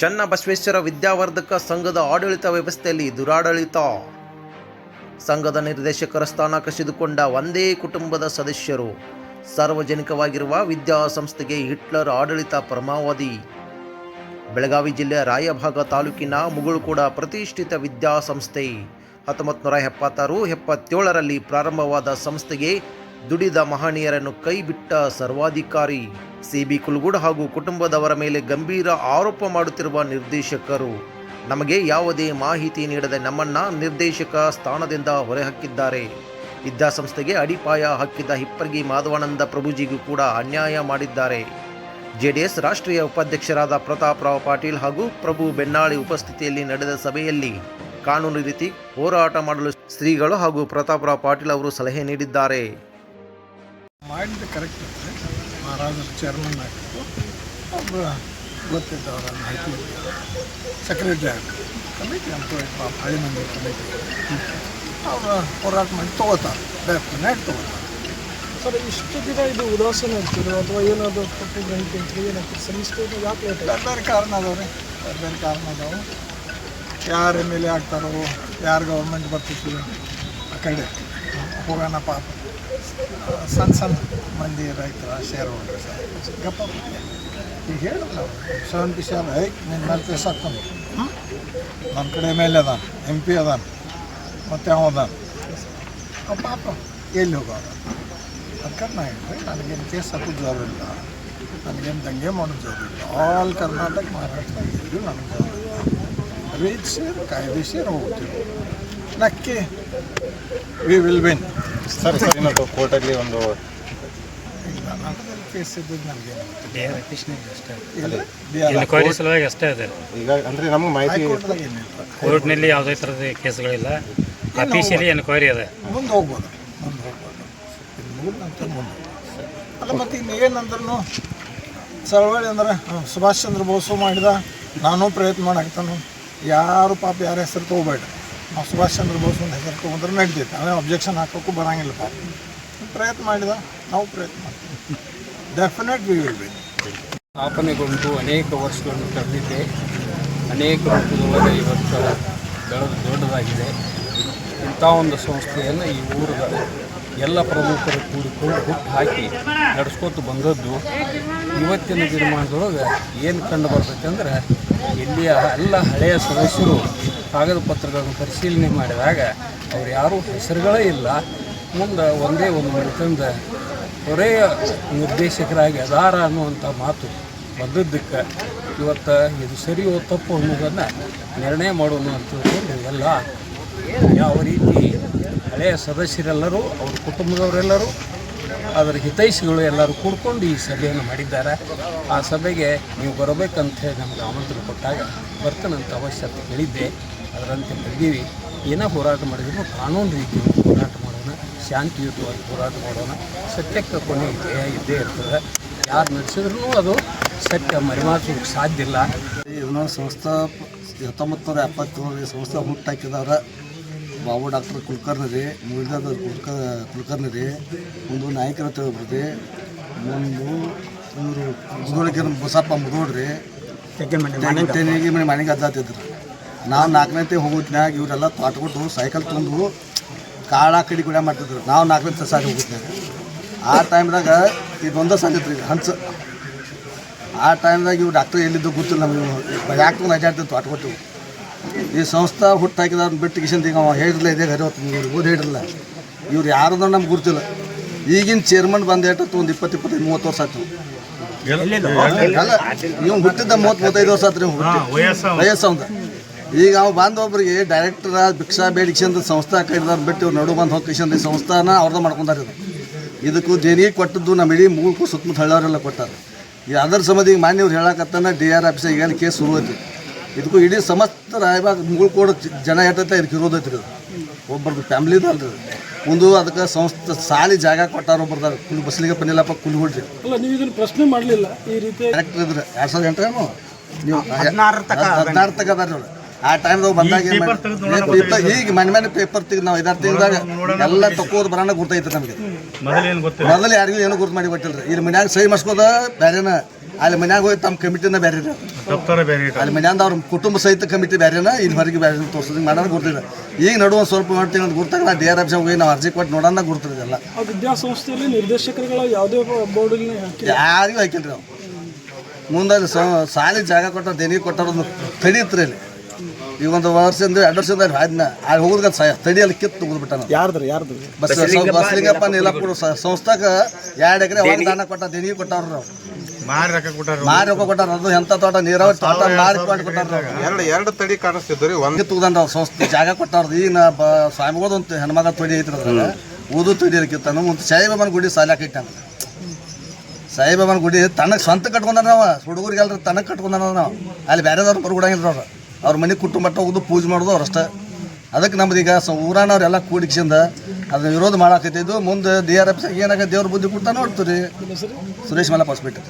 ಚನ್ನಬಸವೇಶ್ವರ ವಿದ್ಯಾವರ್ಧಕ ಸಂಘದ ಆಡಳಿತ ವ್ಯವಸ್ಥೆಯಲ್ಲಿ ದುರಾಡಳಿತ. ಸಂಘದ ನಿರ್ದೇಶಕರ ಸ್ಥಾನ ಕಸಿದುಕೊಂಡ ಒಂದೇ ಕುಟುಂಬದ ಸದಸ್ಯರು, ಸಾರ್ವಜನಿಕವಾಗಿರುವ ವಿದ್ಯಾಸಂಸ್ಥೆಗೆ ಹಿಟ್ಲರ್ ಆಡಳಿತ ಪರಮಾವಧಿ. ಬೆಳಗಾವಿ ಜಿಲ್ಲೆಯ ರಾಯಭಾಗ ತಾಲೂಕಿನ ಮುಗುಳುಕೂಡ ಪ್ರತಿಷ್ಠಿತ ವಿದ್ಯಾಸಂಸ್ಥೆ ಹತ್ತೊಂಬತ್ತು ನೂರ ಎಪ್ಪತ್ತಾರು ಎಪ್ಪತ್ತೇಳರಲ್ಲಿ ಪ್ರಾರಂಭವಾದ ಸಂಸ್ಥೆಗೆ ದುಡಿದ ಮಹನೀಯರನ್ನು ಕೈಬಿಟ್ಟ ಸರ್ವಾಧಿಕಾರಿ. ಸಿ ಬಿ ಕುಲ್ಗುಡ್ ಹಾಗೂ ಕುಟುಂಬದವರ ಮೇಲೆ ಗಂಭೀರ ಆರೋಪ ಮಾಡುತ್ತಿರುವ ನಿರ್ದೇಶಕರು, ನಮಗೆ ಯಾವುದೇ ಮಾಹಿತಿ ನೀಡದೆ ನಮ್ಮನ್ನ ನಿರ್ದೇಶಕ ಸ್ಥಾನದಿಂದ ಹೊರಹಾಕಿದ್ದಾರೆ. ವಿದ್ಯಾಸಂಸ್ಥೆಗೆ ಅಡಿಪಾಯ ಹಾಕಿದ್ದ ಹಿಪ್ಪರ್ಗಿ ಮಾಧವಾನಂದ ಪ್ರಭುಜಿಗೂ ಕೂಡ ಅನ್ಯಾಯ ಮಾಡಿದ್ದಾರೆ. ಜೆಡಿಎಸ್ ರಾಷ್ಟ್ರೀಯ ಉಪಾಧ್ಯಕ್ಷರಾದ ಪ್ರತಾಪ್ ರಾವ್ ಪಾಟೀಲ್ ಹಾಗೂ ಪ್ರಭು ಬೆನ್ನಾಳಿ ಉಪಸ್ಥಿತಿಯಲ್ಲಿ ನಡೆದ ಸಭೆಯಲ್ಲಿ ಕಾನೂನು ರೀತಿ ಹೋರಾಟ ಮಾಡಲು ಶ್ರೀಗಳು ಹಾಗೂ ಪ್ರತಾಪ್ ರಾವ್ ಪಾಟೀಲ್ ಅವರು ಸಲಹೆ ನೀಡಿದ್ದಾರೆ. ಮಹಾರಾಜರು ಚೇರ್ಮನ್ ಆಗಿತ್ತು ಒಬ್ಬ ಗೊತ್ತಿದ್ದವರ ಮಾಹಿತಿ ಸೆಕ್ರೆಟ್ರಿ ಆಗಿತ್ತು ಕಮಿಟಿ ಅಂತ ಹಳ್ಳಿ ಹಳಿ ಮಂದಿ ಕಮಿಟಿ. ಅವರು ಹೋರಾಟ ಮಾಡಿ ತೊಗೋತಾರೆ ಡೆಫಿನೆಟ್ ತೊಗೋತಾರೆ. ಸರ್ ಇಷ್ಟು ದಿನ ಇದು ಉದಾಸೀನ ಆಗ್ತಿದೆ ಅಥವಾ ಏನಾದರೂ ತಪ್ಪು ಗ್ರಹಿಕೆ ಅಂತ ಏನಾಗ್ತದೆ ಸಲ್ಲಿಸ್ತಾ ಯಾಕೆ ಲೇಟ್ ಬೇರೆ ಬೇರೆ ಕಾರಣ ಅದಾವೆ ರೀ ಬೇರೆ ಬೇರೆ ಕಾರಣ ಅದಾವೆ. ಯಾರು ಎಂ ಎಲ್ ಎ ಆಗ್ತಾರೋ ಯಾರು ಗೌರ್ಮೆಂಟ್ ಬರ್ತಿರ್ತೀವಿ ಆ ಕಡೆ. ಹೋಗೋಣ ಪಾಪ. ಸಣ್ಣ ಸಣ್ಣ ಮಂದಿ ರೈತರ ಶೇರ್ ಹೋಲ್ಡರ್ ಗಪ್ಪ ಈಗ ಹೇಳಿಲ್ಲ ಸೆವೆಂಟಿ ಶೇರ್ ಐ ನಿನ್ನ ಮೇಲೆ ಕೇಸ್ ನನ್ನ ಕಡೆ ಎಂ ಎಲ್ ಎ ಅದಾನ ಎಂ ಪಿ ಅದಾನ, ಮತ್ತು ಅವ ಅದಾನ. ಪಾಪ ಎಲ್ಲಿ ಹೋಗೋದ ಅದಕ್ಕೆ ನಾ ಹೇಳಿ ನನಗೇನು ಕೇಸ್ ಹಾಕೋದು ಜೋರು ಇಲ್ಲ. ನನಗೇನು ದಂಗೆ ಮಾಡೋದು ಜೋರು ಇಲ್ಲ. ಆಲ್ ಕರ್ನಾಟಕ ಮಹಾರಾಷ್ಟ್ರ, ಎಲ್ಲೂ ನನಗೆ ಜವಾಬ್ ಇಲ್ಲ. ಕಾಯ್ದೆ ಕಾಯ್ದೆಸೇರು ಹೋಗ್ತೀವಿ. ನಕ್ಕಿ we will win sir sir ಇನ್ನೊಂದು ಕೋರ್ಟಲ್ಲಿ ಒಂದು ಕೇಸ್ ಇದ್ದದ್ದು ಎನ್ಕ್ವೈರಿ ಸಲುವಾಗಿ ಅಷ್ಟೇ ಇದೆ ಈಗ ಅಂದರೆ ನಮಗೆ ಮಾಹಿತಿ ಕೋರ್ಟ್ನಲ್ಲಿ ಯಾವುದೇ ಥರದ ಕೇಸ್ಗಳಿಲ್ಲ. ಅಫೀಷಿಯಲಿ ಎನ್ಕ್ವೈರಿ ಇದೆ. ಮುಂದೆ ಹೋಗ್ಬೋದು. ಮುಂದೆ ಹೋಗ್ಬೋದು. ಇದು ಮುಗಿದ ನಂತರ ಮುಂದೆ ಅಲ್ಲ ಮತ್ತು ಇನ್ನು ಏನಂದ್ರೂ ಚಳವಳಿ ಅಂದ್ರೆ ಸುಭಾಷ್ ಚಂದ್ರ ಬೋಸು ಮಾಡಿದ ನಾನು ಪ್ರಯತ್ನ ಮಾಡಾಕ್ತಾನು. ಯಾರು ಪಾಪ ಯಾರ ಹೆಸರು ತೊಗೋಬೇಡ. ನಾವು ಸುಭಾಷ್ ಚಂದ್ರ ಬೋಸ್ ಒಂದು ಹೆಸರು ತೊಗೊಂಡ್ರೆ ನಡೀತೈತೆ ಅವೇ ಅಬ್ಜೆಕ್ಷನ್ ಹಾಕೋಕ್ಕೂ ಬರೋಂಗಿಲ್ಲ ಪ್ರಯತ್ನ ಮಾಡಿದ, ನಾವು ಪ್ರಯತ್ನ ಮಾಡ್ತೀವಿ. ಡೆಫಿನೆಟ್ ವಿ ವಿಲ್ ಬಿ ಸ್ಥಾಪನೆಗೊಂಡು ಅನೇಕ ವರ್ಷಗಳನ್ನು ಕಳೆದಿದೆ. ಅನೇಕ ರೂಪದೊಳಗೆ ಇವತ್ತು ಬೆಳೆದು ದೊಡ್ಡದಾಗಿದೆ. ಇಂಥ ಒಂದು ಸಂಸ್ಥೆಯನ್ನು ಈ ಊರದ ಎಲ್ಲ ಪ್ರಮುಖರು ಕೂಡಿಕೊಂಡು ಹುಟ್ಟು ಹಾಕಿ ನಡೆಸ್ಕೊತ ಬಂದದ್ದು ಇವತ್ತಿನ ದಿನಮಾನದೊಳಗೆ ಏನು ಕಂಡು ಬರ್ತೈತೆ ಅಂದ್ರೆ ಇಲ್ಲಿಯ ಎಲ್ಲ ಹಳೆಯ ಸದಸ್ಯರು ಕಾಗದ ಪತ್ರಗಳನ್ನು ಪರಿಶೀಲನೆ ಮಾಡಿದಾಗ ಅವ್ರು ಯಾರೂ ಹೆಸರುಗಳೇ ಇಲ್ಲ. ಮುಂದೆ ಒಂದೇ ಒಂದು ಮನೆತಂದ ಹೊರೆಯ ನಿರ್ದೇಶಕರಾಗಿ ಅದಾರ ಅನ್ನುವಂಥ ಮಾತು ಬಂದದ್ದಕ್ಕೆ ಇವತ್ತು ಇದು ಸರಿಯೋ ತಪ್ಪು ಅನ್ನೋದನ್ನು ನಿರ್ಣಯ ಮಾಡೋಣ ಅಂತ ತಿಳ್ಕೊಂಡು ಎಲ್ಲ ಯಾವ ರೀತಿ ಹಳೆಯ ಸದಸ್ಯರೆಲ್ಲರೂ, ಅವ್ರ ಕುಟುಂಬದವರೆಲ್ಲರೂ, ಅದರ ಹಿತೈಷಿಗಳು ಎಲ್ಲರೂ ಕೂಡ್ಕೊಂಡು ಈ ಸಭೆಯನ್ನು ಮಾಡಿದ್ದಾರೆ. ಆ ಸಭೆಗೆ ನೀವು ಬರಬೇಕಂತ ಹೇಳಿ ನಮಗೆ ಆಮಂತ್ರಣ ಕೊಟ್ಟಾಗ ಬರ್ತೇನಂತ ಅವಶ್ಯಕತೆ ಹೇಳಿದ್ದೆ. ಅದರಂತೆ ಬಂದೀವಿ ಏನೇ ಹೋರಾಟ ಮಾಡಿದ್ರು ಕಾನೂನು ರೀತಿಯಲ್ಲಿ ಹೋರಾಟ ಮಾಡೋಣ ಶಾಂತಿಯುತವಾಗಿ ಹೋರಾಟ ಮಾಡೋಣ. ಸತ್ಯಕ್ಕೆ ಕೊನೆ ಜಯ ಇದ್ದೇ ಇರ್ತದೆ. ಯಾರು ನಡೆಸಿದ್ರೂ ಅದು ಸತ್ಯ ಮರಿಮಾಚೋಕ್ಕೆ ಸಾಧ್ಯ ಇಲ್ಲ. ಇವನ ಸಂಸ್ಥಾ ಹತ್ತೊಂಬತ್ತು ನೂರ ಎಪ್ಪತ್ತೇಳರಲ್ಲಿ ಸಂಸ್ಥೆ ಹುಟ್ಟಾಕಿದವ್ರ ಬಾಬು ಡಾಕ್ಟರ್ ಕುಲಕರ್ಣಿ ರೀ ಮುಗಿದ ಕುಲ್ಕ ಕುಲಕರ್ಣಿ ರೀ ಒಂದು ನಾಯಕರ ತಿಳಿದ್ರಿ ಒಂದು ಇವರು ಮುದೋಳಿಗೆ ಬಸಪ್ಪ ಮುದೋಡ್ರಿ ತೆನಿಗೆ ಮನೆ ಮನೆಗೆ ಅದ್ದಾತಿದ್ರು ನಾವು ನಾಲ್ಕನೇ ಹೋಗೋದ್ನಾಗ ಇವರೆಲ್ಲ ತಾಟ್ಕೊಟ್ಟು ಸೈಕಲ್ ತಂದು ಕಾಳ ಕಡಿ ಕೂಡ ಮಾಡ್ತಿದ್ರು. ನಾವು ನಾಲ್ಕನೇ ಸಾರಿ ಹೋಗೋದ್ನಾಗ ಆ ಟೈಮ್ದಾಗ ಇದೊಂದೇ ಸಂಗತಿ ರೀ ಹಂಚ. ಆ ಟೈಮ್ದಾಗ ಇವ್ರು ಡಾಕ್ಟರ್ ಎಲ್ಲಿದ್ದು ಗೊತ್ತಿಲ್ಲ ನಮಗೆ ಯಾಕೆ ತೊಗೊಂಡು ಅಡ್ಡಾಡ್ತಿತ್ತು ಅಟ್ಕೊಟ್ಟು ಈ ಸಂಸ್ಥಾ ಹುಟ್ಟು ಹಾಕಿದವ್ರನ್ನ ಬಿಟ್ಟು ಕಿಶನ್ ಈಗ ಅವ ಹೇಳಿರಲಿಲ್ಲ ಇದೇ ಗರಿ ಹೊತ್ತು ಇವ್ರು ಓದಿ ಹೇಳಿರಲಿಲ್ಲ ಇವ್ರು ಯಾರದನ್ನ ನಮ್ಗೆ ಗುರ್ತಿಲ್ಲ. ಈಗಿನ ಚೇರ್ಮನ್ ಬಂದು ಏಟತ್ತು ಒಂದು ಇಪ್ಪತ್ತು ಇಪ್ಪತ್ತೈದು ಮೂವತ್ತು ವರ್ಷ ಆಯ್ತು. ಅಲ್ಲ ನೀವು ಹುಟ್ಟಿದ್ದ ಮೂವತ್ತು ಮೂವತ್ತೈದು ವರ್ಷ ಆತ್ರಿ ವಯಸ್ಸು. ಅವಂದ ಈಗ ಅವ ಬಂದ ಒಬ್ರಿಗೆ ಡೈರೆಕ್ಟರ್ ಭಿಕ್ಷಾ ಬೇಡಿಕ್ಷಂದ ಸಂಸ್ಥೆ ಕೈದಾರ ಬಿಟ್ಟು ಇವ್ರು ನಡು ಬಂದು ಹೋಗಿ ಈ ಸಂಸ್ಥಾನ ಅವ್ರದ್ದು ಮಾಡ್ಕೊಂಡಾರ ಇದು ಇದಕ್ಕೂ ದೇಣಿಗೆ ಕೊಟ್ಟದ್ದು ನಮ್ಮ ಇಡೀ ಮೂಗಕ್ಕೂ ಸುತ್ತಮುತ್ತ ಹಳ್ಳವರೆಲ್ಲ ಕೊಟ್ಟಾರೆ. ಈ ಅದರ ಸಂಬಂಧ ಈಗ ಮಾನ್ಯವ್ರು ಹೇಳಕತ್ತಾನ ಡಿ ಆರ್ ಆಫೀಸ್ ಈಗ ಕೇಸ್ ಶುರು ಐತಿ ಇದಕ್ಕೂ ಇಡೀ ಸಮಸ್ತ ರಾಯಬಾಗ ಮುಗುಳ್ಕೋಡ ಜನ ಎಟ್ಟೈತೆ ಇದಕ್ಕೆ ಇರೋದೈತಿ ಅದು ಇದು ಒಬ್ಬರದ್ದು ಫ್ಯಾಮ್ಲಿದು ಅಲ್ರಿ. ಒಂದು ಅದಕ್ಕೆ ಸಂಸ್ಥೆ ಸಾಲಿ ಜಾಗ ಕೊಟ್ಟಾರ ಒಬ್ಬರ್ದಾರ ಕುಲ್ ಬಸ್ಲಿಗೆ ಪನ್ನಿಲ್ಲಪ್ಪ ಕುಲ್ ಹೊಡ್ರಿ. ಅಲ್ಲ ನೀವು ಇದನ್ನು ಪ್ರಶ್ನೆ ಮಾಡಲಿಲ್ಲ ಈ ರೀತಿ? ಡೈರೆಕ್ಟರ್ ಇದ್ರೆ. ಎರಡು ಸಾವಿರದ ಎಂಟರೇನು? ನೀವು ಹದಿನಾರು ತಕ ಅದಾರ ನೋಡಿ ಆ ಟೈಮ್ದಾಗ ಬಂದಾಗ ಏನ್ ಮಾಡಿ- ಪೇಪರ್ ಈಗ ಮನೆ ಮನೆ ಪೇಪರ್ ತೆಗೆದು ನಾವು ಐದಾರು ತಿಂಗಳಾಗ ಎಲ್ಲ ತಕೋದು ಬರೋಣ ಗುರ್ತೈತೆ ನಮಗೆ. ಮೊದಲು ಯಾರಿಗೂ ಏನು ಗುರ್ತು ಮಾಡಿ ಕೊಟ್ಟಿಲ್ಲ ಇಲ್ಲಿ ಮನ್ಯಾಗ ಸಹಿ ಮಸ್ಕೋದ ಬೇರೆನ ಅಲ್ಲಿ ಮನ್ಯಾಗ ಹೋಗಿ ತಮ್ಮ ಕಮಿಟಿನ ಬೇರೆ ರೀ ದಪ್ತರ ಬೇರೆ ಅಲ್ಲಿ ಮನ್ಯಾಂದ ಅವ್ರ ಕುಟುಂಬ ಸಹಿತ ಕಮಿಟಿ ಬೇರೆನ ಇಲ್ಲಿ ಹೊರಗೆ ಬೇರೆ ತೋರಿಸೋದು ಮಾಡೋದು ಗುರ್ತಿಲ್ಲ. ಈಗ ನಡುವ ಒಂದು ಸ್ವಲ್ಪ ಮಾಡ್ತೀನಿ ಅಂತ ಗುರ್ತಾಗ ನಾ ಡಿ ಆರ್ ಎಫ್ ಹೋಗಿ ನಾವು ಅರ್ಜಿ ಕೊಟ್ಟು ನೋಡೋಣ ಗುರ್ತಿರೋದಿಲ್ಲ ಆ ವಿದ್ಯಾಸಂಸ್ಥೆಯಲ್ಲಿ ನಿರ್ದೇಶಕರುಗಳ ಯಾವುದೇ ಬೋರ್ಡಿಗೆ ಹಾಕಿ ಯಾರಿಗೂ ಹಾಕಿಲ್ರಿ ನಾವು ಮುಂದೆ ಸಾಲಿ ಜಾಗ ಕೊಟ್ಟ ದೇಣಿಗೆ ಕೊಟ್ಟಾರ ತಡೀತ್ರಿ ಅಲ್ಲಿ. ಈಗ ಒಂದು ವರ್ಷದಿಂದ ಎರಡು ವರ್ಷದಿಂದ ಅದನ್ನ ಅಲ್ಲಿ ಹೋಗೋದಕ್ಕೆ ಸ ತಡಿಯಲ್ಲಿ ಕಿತ್ತು ತೆಗೆದ್ಬಿಟ್ಟ ನಾವು ಯಾರ್ದು ಯಾರ್ದು ಬಸ್ ಬಸಲಿಂಗಪ್ಪ ನೀಲಪ್ಪುರ ಸಂಸ್ಥಾಕ ಎರಡು ಎಕರೆ ಹೊಲ ದಾನ ಕೊಟ್ಟ ದೇಣಿಗೆ ಕೊಟ್ಟಾರ ನಾವು ಮಾರಿ ರೊಕ್ಕ ಕೊಟ್ಟಾರ ಮಾರಿ ರೊಕ್ಕ ಕೊಟ್ಟಾರ ಅದು ಎಂತ ತೋಟ ನೀರಾವರಿ ತೋಟ ಮಾರಿ ಮಾಡಿ ಕೊಟ್ಟಾರ ಎರಡು ಎರಡು ತಡಿ ಕಾಣಿಸ್ತಿದ್ರಿ ಒಂದು ಹಂಗೆ ತುಗ್ದಾನ ಅವ್ರ ಸಂಸ್ಥೆ ಜಾಗ ಕೊಟ್ಟವ್ರ ಈಗ ಸ್ವಾಮಿಗಳದ್ದು ಒಂದು ಹೆಣ್ಮಗ ತೊಡಿ ಐತ್ರಿ ಅದ್ರಾಗ. ಊದು ತೊಡಿಯಲಿಕ್ಕಿತ್ತಾನು ಮುಂದೆ ಸಾಯಿಬಾಬನ ಗುಡಿ ಸಾಲಾಕ ಇಟ್ಟಾನ ಸಾಯಿಬಾಬನ ಗುಡಿ ತನಗೆ ಸ್ವಂತ ಕಟ್ಕೊಂಡಾರ ನಾವು. ಹುಡುಗರಿಗೆಲ್ರ ತನಗೆ ಕಟ್ಕೊಂಡಾರ ನಾವು. ಅಲ್ಲಿ ಬೇರೆದವ್ರು ಬರ್ಬಿಡಂಗಿಲ್ಲ ಅವ್ರು. ಅವ್ರ ಮನೆ ಕುಟುಂಬ ಮಟ್ಟ ಹೋಗುದು ಪೂಜೆ ಮಾಡೋದು ಅವ್ರಷ್ಟೇ ಅದಕ್ಕೆ ನಮ್ದು ಈಗ ಸ ಊರಾನವ್ರೆಲ್ಲ ಕೂಡಿಕ್ಸಿಂದ ಅದನ್ನ ವಿರೋಧ ಮಾಡಾಕತ್ತಿದ್ದು ಮುಂದೆ ಡಿ ಆರ್ ಎಫ್ ಏನಾಗ ದೇವ್ರ ಬುದ್ಧಿ ಕೊಡ್ತಾ ನೋಡ್ತೀರಿ. ಸುರೇಶ್ ಮಲ್ಲಪ್ಪ ಹಾಸ್ಪಿಟಲ್